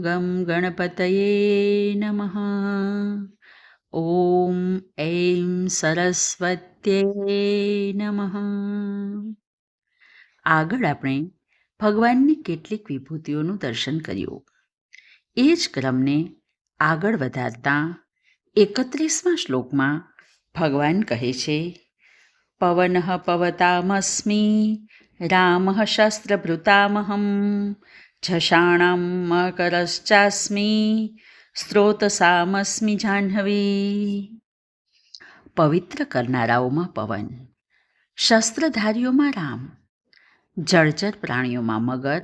ગમ ગણપતયે નમઃ ઓમ એમ સરસ્વત્યે નમઃ આગળ આપણે ભગવાનની કેટલીક વિભૂતિઓનું દર્શન કર્યું. એ જ ક્રમને આગળ વધારતા એકત્રીસમા શ્લોકમાં ભગવાન કહે છે, પવન પવતામસ્મી, રામ શસ્ત્રભૃતામહમ જષાણમ મકરશ્ચાસ્મી સ્ત્રોતસામસ્મી જાહ્નવી પવિત્ર કરનારાઓમાં પવન શસ્ત્રધારીઓમાં રામ જળચર પ્રાણીઓમાં મગર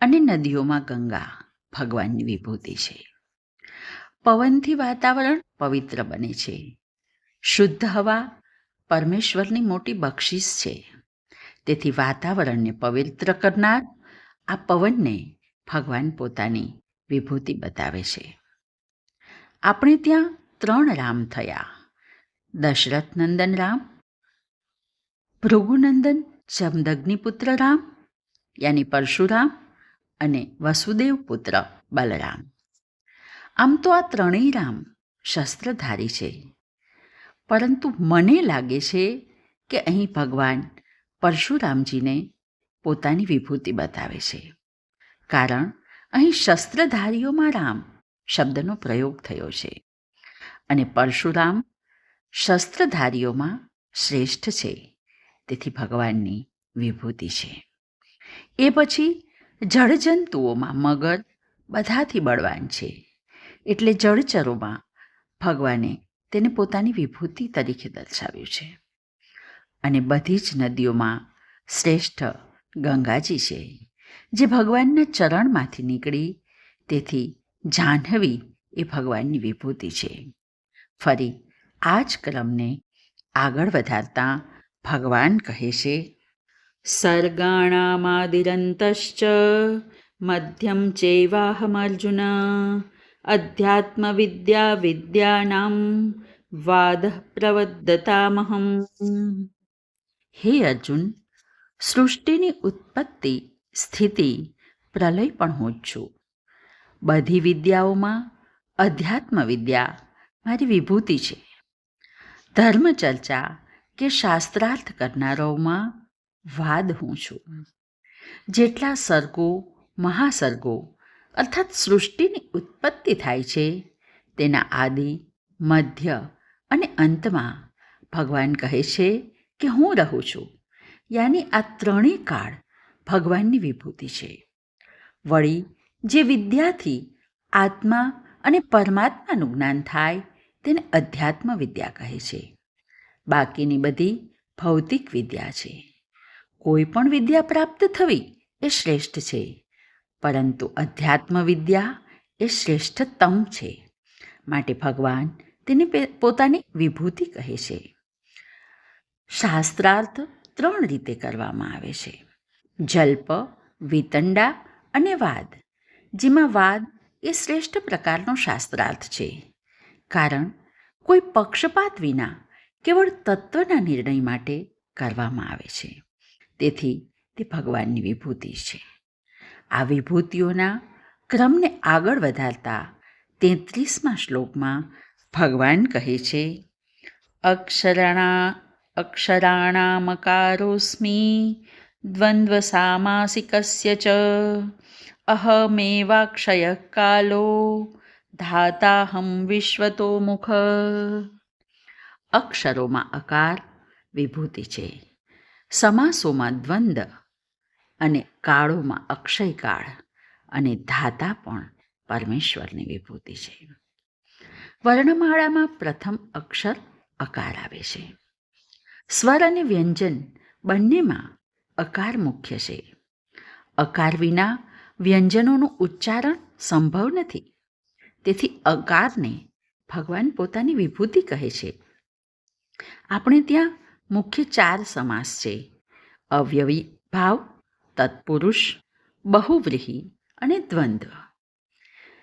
અને નદીઓમાં ગંગા, ભગવાનની વિભૂતિ છે. પવનથી વાતાવરણ પવિત્ર બને છે. શુદ્ધ હવા પરમેશ્વરની મોટી બક્ષિસ છે. તેથી વાતાવરણને પવિત્ર કરનાર આ પવનને ભગવાન પોતાની વિભૂતિ બતાવે છે. આપણે ત્યાં ત્રણ રામ થયા. દશરથ નંદન રામ, ભૃગુનંદન, જમદગ્નિપુત્ર રામ, યાની પરશુરામ અને વસુદેવ પુત્ર બલરામ. આમ તો આ ત્રણેય રામ શસ્ત્રધારી છે. પરંતુ મને લાગે છે કે અહીં ભગવાન પરશુરામજીને પોતાની વિભૂતિ બતાવે છે. કારણ અહીં શસ્ત્રધારીઓમાં રામ શબ્દનો પ્રયોગ થયો છે અને પરશુરામ શસ્ત્રધારીઓમાં શ્રેષ્ઠ છે. તેથી ભગવાનની વિભૂતિ છે. એ પછી જળજંતુઓમાં મગર બધાથી બળવાન છે. એટલે જળચરોમાં ભગવાને તેને પોતાની વિભૂતિ તરીકે દર્શાવ્યું છે. અને બધી જ નદીઓમાં શ્રેષ્ઠ ગંગાજી છે, જે ભગવાનના ચરણમાંથી નીકળી, તેથી જાહ્નવી એ ભગવાનની વિભૂતિ છે. ફરી આ જ ક્રમને આગળ વધારતા ભગવાન કહે છે, સર્ગાણામાદિરંતશ્ચ મધ્યમ ચેવાહમર્જુન અધ્યાત્મવિદ્યા વિદ્યાનામ વાદ પ્રવદ્દતામહમ હે અર્જુન સૃષ્ટિની ઉત્પત્તિ, સ્થિતિ, પ્રલય પણ હું જ છું. બધી વિદ્યાઓમાં અધ્યાત્મ વિદ્યા મારી વિભૂતિ છે. ધર્મચર્ચા કે શાસ્ત્રાર્થ કરનારાઓમાં વાદ હું છું. જેટલા સર્ગો મહાસર્ગો અર્થાત સૃષ્ટિની ઉત્પત્તિ થાય છે, તેના આદિ, મધ્ય અને અંતમાં ભગવાન કહે છે કે હું રહું છું. યાની આ ત્રણેય કાળ ભગવાનની વિભૂતિ છે. વળી જે વિદ્યાથી આત્મા અને પરમાત્માનું જ્ઞાન થાય તેને અધ્યાત્મ વિદ્યા કહે છે. બાકીની બધી ભૌતિક વિદ્યા છે. કોઈ પણ વિદ્યા પ્રાપ્ત થવી એ શ્રેષ્ઠ છે, પરંતુ અધ્યાત્મ વિદ્યા એ શ્રેષ્ઠતમ છે. માટે ભગવાન તેને પોતાની વિભૂતિ કહે છે. શાસ્ત્રાર્થ ત્રણ રીતે કરવામાં આવે છે. જલ્પ, વિતંડા અને વાદ. જેમાં વાદ એ શ્રેષ્ઠ પ્રકારનો શાસ્ત્રાર્થ છે. કારણ કોઈ પક્ષપાત વિના કેવળ તત્વના નિર્ણય માટે કરવામાં આવે છે. તેથી તે ભગવાનની વિભૂતિ છે. આ વિભૂતિઓના ક્રમને આગળ વધારતા તેત્રીસમાં શ્લોકમાં ભગવાન કહે છે, અક્ષરણા અક્ષરાણામકારોસ્મી દ્વંદ્વસામાસિકસ્ય ચ અહમેવાક્ષય કાલો ધાતાહમ વિશ્વતો મુખ અક્ષરોમાં અકાર વિભૂતિ છે સમાસોમાં દ્વંદ અને કાળોમાં અક્ષયકાળ અને ધાતા પણ પરમેશ્વરની વિભૂતિ છે વર્ણમાળામાં પ્રથમ અક્ષર અકાર આવે છે સ્વર અને વ્યંજન બંનેમાં અકાર મુખ્ય છે. અકાર વિના વ્યંજનોનું ઉચ્ચારણ સંભવ નથી. તેથી અકારને ભગવાન પોતાની વિભૂતિ કહે છે. આપણે ત્યાં મુખ્ય ચાર સમાસ છે. અવ્યવી, ભાવ, તત્પુરુષ, બહુવ્રીહી અને દ્વંદ્વ.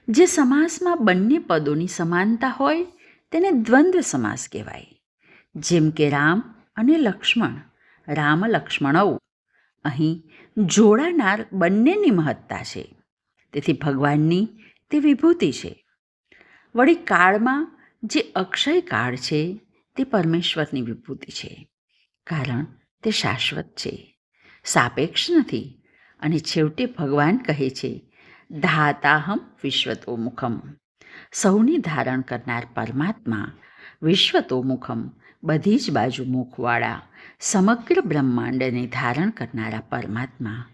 જે સમાસમાં બંને પદોની સમાનતા હોય તેને દ્વંદ્વ સમાસ કહેવાય. જેમ કે રામ અને લક્ષ્મણ, રામ લક્ષ્મણવ. અહીં જોડાનાર બંનેની મહત્તા છે. તેથી ભગવાનની તે વિભૂતિ છે. વળી કાળમાં જે અક્ષય કાળ છે, તે પરમેશ્વરની વિભૂતિ છે. કારણ તે શાશ્વત છે. સાપેક્ષ નથી અને છેવટે ભગવાન કહે છે, ધાતાહમ વિશ્વતોમુખમ. સૌની ધારણ કરનાર પરમાત્મા વિશ્વતોમુખમ બધી જ બાજુ મુખવાળા સમગ્ર બ્રહ્માંડને ધારણ કરનારા પરમાત્મા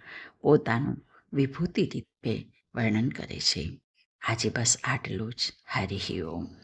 પોતાનું વિભૂતિ રૂપે વર્ણન કરે છે. આજે બસ આટલું જ. હરિ ઓમ.